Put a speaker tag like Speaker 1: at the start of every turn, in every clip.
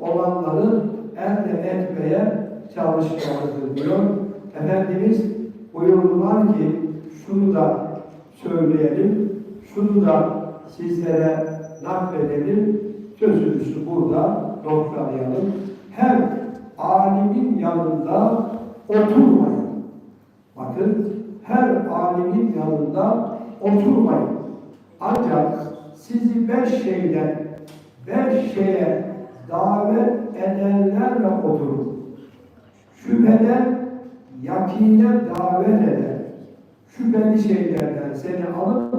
Speaker 1: olanları elde etmeye çalışmalıdır diyor. Efendimiz buyurdular ki şunu da söyleyelim, şunu da sizlere nakledelim, sözümüzü burada noktalayalım. Her alimin yanında oturmayın. Bakın, her alimin yanında oturmayın. Ancak sizi beş şeyden, beş şeye davet edenlerle oturun. Şüpheden, yakine davet eder. Şüpheli şeylerden seni alıp,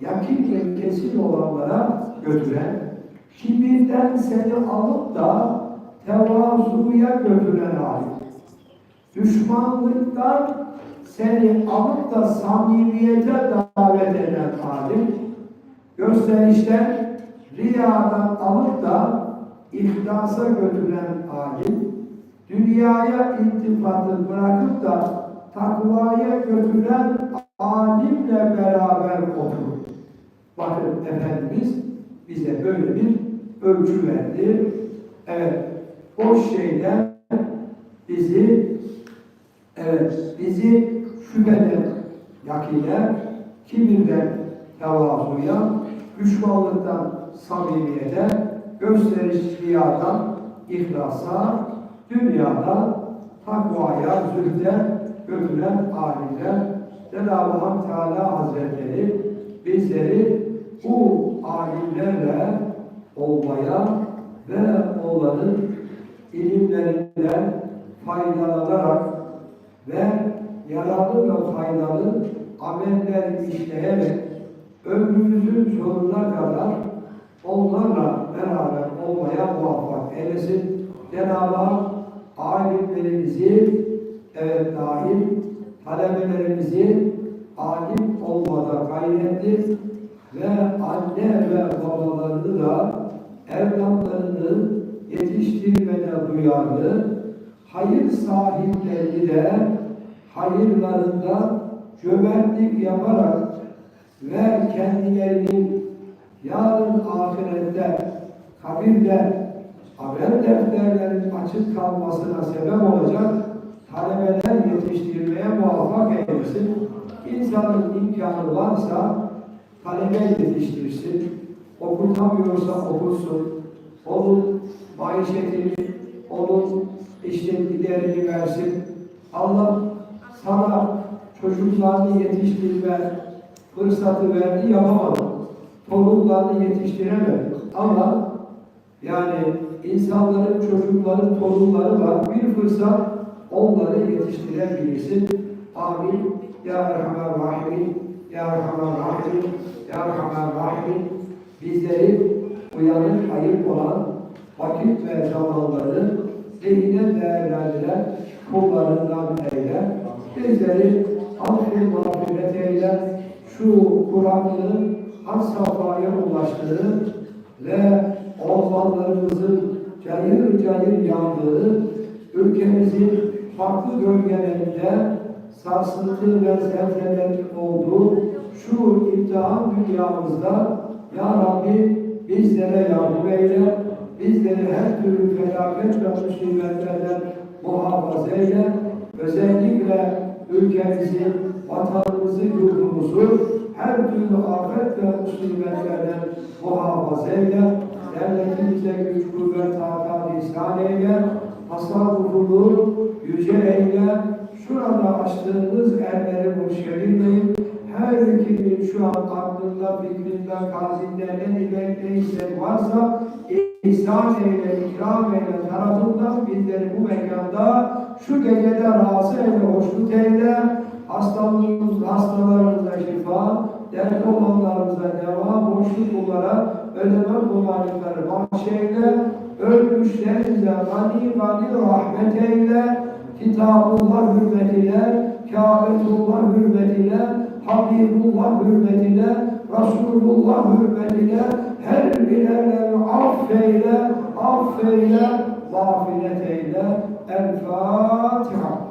Speaker 1: yakin ve kesin olanlara götüren, kibirden seni alıp da tevazuya götüren alim. Düşmanlıktan seni alıp da samimiyete davet eden alim, gösterişten, riyadan alıp da ihlasa götüren alim, dünyaya iltifatı bırakıp da takvaya götüren alimle beraber oturur. Bakın Efendimiz bize böyle bir ölçü verdi. Evet, boş şeyden bizi evet, bizi şüpheden yakine, kibirden tevazuya, düşmanlıktan samimiyete, gösteriş riyadan ihlasa, dünyadan takvaya, zühde götüren alimler Cenab-ı Hak Teala Hazretleri bizleri bu alimlerle olmaya ve onların ilimlerinden faydalanarak ve yararlı ve faydalı ameller işleyerek ömrümüzün sonuna kadar onlarla olmaya muvaffak eylesin. Cenab-ı Hak alimlerimizi evet dahil talebelerimizi alim olmada gayretli ve anne ve babalarını da evlatlarını yetiştirmede duyarlı, hayır sahiplerini de hayırlarında cömertlik yaparak ve kendilerinin yarın ahirette kabirde haber defterlerinin açık kalmasına sebep olacak talebeler yetiştirmeye muvaffak eylesin. İnsanın imkanı varsa talebe yetiştirsin. Okutamıyorsa okusun. Onun maişetini, onun işte giderini versin. Allah sana çocuklarını yetiştirme fırsatı verdi, yapamadın. Torunlarını yetiştiremedin. Ama yani insanların, çocukların, torunları var. Bir fırsat onları yetiştirebilirsin. Amin. Ya Erhamer Rahimin. Ya Erhamer Rahimin. Ya Erhamer Rahimin. Bizleri uyanık, hayır olan vakit ve zamanları lehine değerlendiren kullarından eyle. Bizleri affı mağfiret eyle. Şu Kur'an'ı hak safhaya ulaştığı ve ormanlarımızın cayır cayır yandığı, ülkemizin farklı bölgelerinde sarsıntı ve zelzelenin olduğu şu imtihan dünyamızda Ya Rabbi bizlere yardım eyle, bizleri her türlü felaket ve musibetlerden muhafaza eyle, özellikle ülkemizi, vatanımızı, yurdumuzu her türlü afet ve musibetlerden muhafaza eyle, devletimize güç, kuvvet, takat, ihsan eyle, tasarrufunu yüce eyle, şurada açtığınız elleri boş çevirmeyin, her kimin şu an aklında, fikrinde, kalbinde ne dileği neyse varsa ihsan eyle, ikram eyle tarafından bizleri bu mekanda şu gecede razı eyle, hoşnut eyle, hastalığımız, hastalarımıza şifa, dert olanlarımıza deva, boşluk bunlara ödeme kolaylıkları bahşeyle, ölmüşlerimize gani gani rahmet eyle, Kitabullah hürmetine, Kâbetullah hürmetine, Habibullah hürmetine, Resulullah hürmetine her birerlerini affeyle, affeyle, mağfiret eyle. El Fatiha.